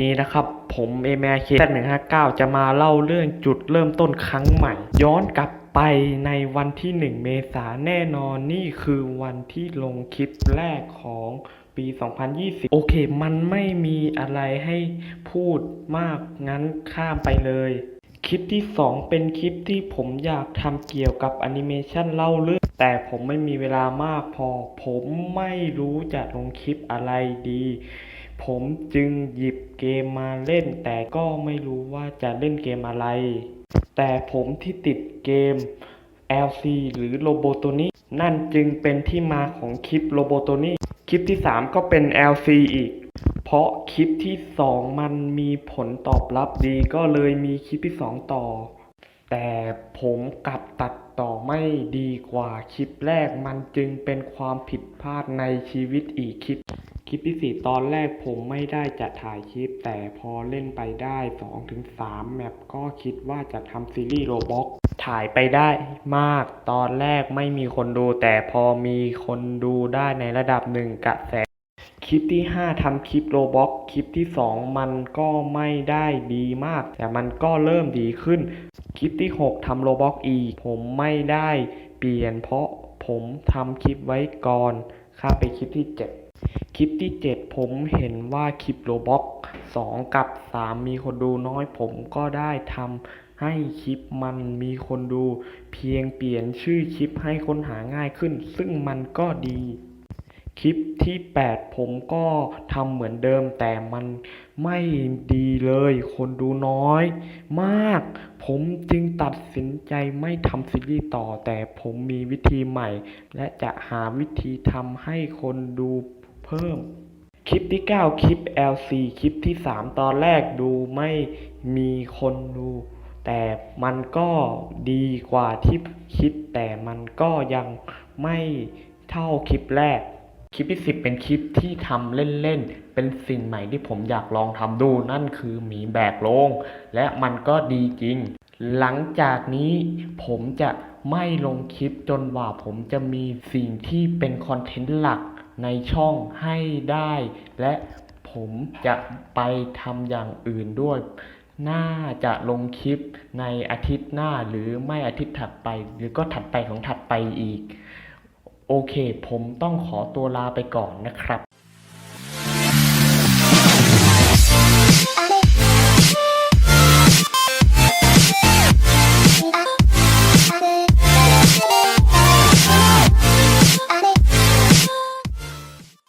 ดีนะครับ ผมเอเมเคหนึ่งห้าเก้าจะมาเล่าเรื่องจุดเริ่มต้นครั้งใหม่ ย้อนกลับไปในวันที่หนึ่งเมษาแน่นอนนี่คือวันที่ลงคลิปแรกของปี 2020 โอเค มันไม่มีอะไรให้พูดมากงั้นข้ามไปเลย คลิปที่ 2 เป็นคลิปที่ผมอยากทำเกี่ยวกับแอนิเมชันเล่าเรื่อง แต่ผมไม่มีเวลามากพอ ผมไม่รู้จะลงคลิปอะไรดี ผมจึงหยิบเกมมาเล่น แต่ก็ไม่รู้ว่าจะเล่นเกมอะไร แต่ผมที่ติดเกม LC หรือโ o โบโตนีนั่นจึงเป็นที่มาของคลิปโ o โบโตนีคลิปที่ 3 ก็เป็น LC อีก เพราะคลิปที่ 2 มันมีผลตอบรับดีก็เลยมีคลิปที่ 2 ต่อ แต่ผมกลับตัดต่อไม่ดีกว่าคลิปแรกมันจึงเป็นความผิดพลาดในชีวิตอีกคลิป คลิปที่ 4 ตอนแรกผมไม่ได้จะถ่ายคลิป แต่พอเล่นไปได้ 2-3 แมปก็คิดว่าจะทำซีรีส์โรบ็อกถ่ายไปได้มาก ตอนแรกไม่มีคนดู แต่พอมีคนดูได้ในระดับหนึ่งกระแส คลิปที่ 5ทำคลิปโรบ็อกคลิปที่ 2 มันก็ไม่ได้ดีมาก แต่มันก็เริ่มดีขึ้น คลิปที่ 6ทำโรบ็อกอีก ผมไม่ได้เปลี่ยนเพราะผมทำคลิปไว้ก่อนข้าไปคลิปที่ 7 คลิปที่ 7 ผมเห็นว่าคลิปโรบ็อก2กับ 3 มีคนดูน้อยผมก็ได้ทำให้คลิปมันมีคนดู เพียงเปลี่ยนชื่อคลิปให้ค้นหาง่ายขึ้น ซึ่งมันก็ดี คลิปที่ 8 ผมก็ทำเหมือนเดิมแต่มันไม่ดีเลย คนดูน้อย มาก ผมจึงตัดสินใจไม่ทำซีรีส์ต่อ แต่ผมมีวิธีใหม่ และจะหาวิธีทำให้คนดู เพิ่ม คลิปที่ 9 คลิป LC คลิปที่ 3 ตอนแรกดูไม่มีคนดู แต่มันก็ดีกว่าที่คิด แต่มันก็ยังไม่เท่าคลิปแรก คลิปที่ 10 เป็นคลิปที่ทำเล่นๆ เป็นสิ่งใหม่ที่ผมอยากลองทำดูนั่นคือหมีแบกโลง และมันก็ดีจริง หลังจากนี้ผมจะไม่ลงคลิปจนกว่าผมจะมีสิ่งที่เป็นคอนเทนต์หลัก ในช่องให้ได้ และผมจะไปทำอย่างอื่นด้วย น่าจะลงคลิปในอาทิตย์หน้าหรือไม่อาทิตย์ถัดไป หรือก็ถัดไปของถัดไปอีก โอเค ผมต้องขอตัวลาไปก่อนนะครับ